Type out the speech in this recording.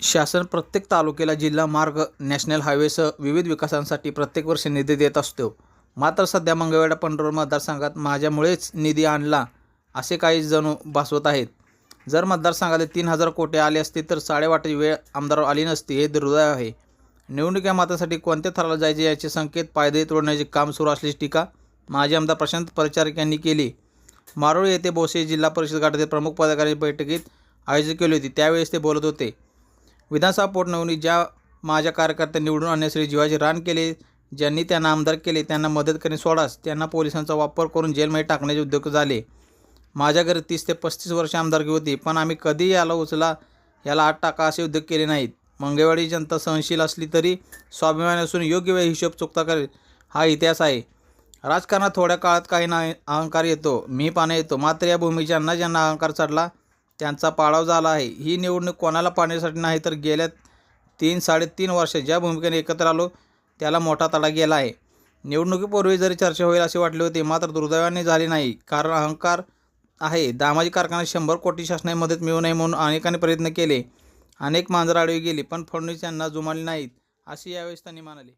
शासन प्रत्येक तालुक्याला जिल्हा मार्ग नॅशनल हायवेसह विविध विकासांसाठी प्रत्येक वर्षी निधी देत असतो. मात्र सध्या मंगळवेढा पंढरपूर मतदारसंघात माझ्यामुळेच निधी आणला असे काही जणू भासवत आहेत. जर मतदारसंघाला तीन हजार कोटी आले असते तर साडेवाटी वेळ आमदारावर आली नसती हे दुर्दैव आहे. निवडणुकीच्या मातासाठी कोणत्या थराला जायचे याचे संकेत पायदे तोडण्याचे काम सुरू असल्याची टीका माजी आमदार प्रशांत परिचारक यांनी केली. मारोळी येथे बोसे जिल्हा परिषद गटातील प्रमुख पदाधिकारी बैठकीत आयोजित केली होती. त्यावेळेस ते बोलत होते विधानसभा पोटनिवडणुकीत ज्या माझ्या कार्यकर्त्या निवडून आणण्यासाठी जीवाचे रान केले ज्यांनी त्यांना आमदार केले त्यांना मदत करणे सोडाच त्यांना पोलिसांचा वापर करून जेलमध्ये टाकण्याचे उद्योग झाले. माझ्या घरी तीस ते पस्तीस वर्ष आमदारकी होती पण आम्ही कधीही याला उचला याला आठ टाका असे उद्योग केले नाहीत. मंगळवाडी जनता सहनशील असली तरी स्वाभिमान असून योग्य वेळ हिशोब चुकता करेल हा इतिहास आहे. राजकारणात थोड्या काळात काही ना अहंकार येतो मी पाणी येतो मात्र या भूमीच्यांना ज्यांना अहंकार चढला त्यांचा पाडाव झाला आहे. ही निवडणूक कोणाला पाहण्यासाठी नाही तर गेल्या तीन साडेतीन वर्ष ज्या भूमिकेने एकत्र आलो त्याला मोठा तडा गेला आहे. निवडणुकीपूर्वी जरी चर्चा होईल असे वाटले होते मात्र दुर्दैवाने झाली नाही. कारण अहंकार आहे. दामाजी कारखान्यात शंभर कोटी शासनाने मदत मिळू नये म्हणून अनेकांनी प्रयत्न केले. अनेक मांजर आडवी गेली पण फडणवीस यांना जुमानली नाहीत असे यावेळेस त्यांनी म्हणाले.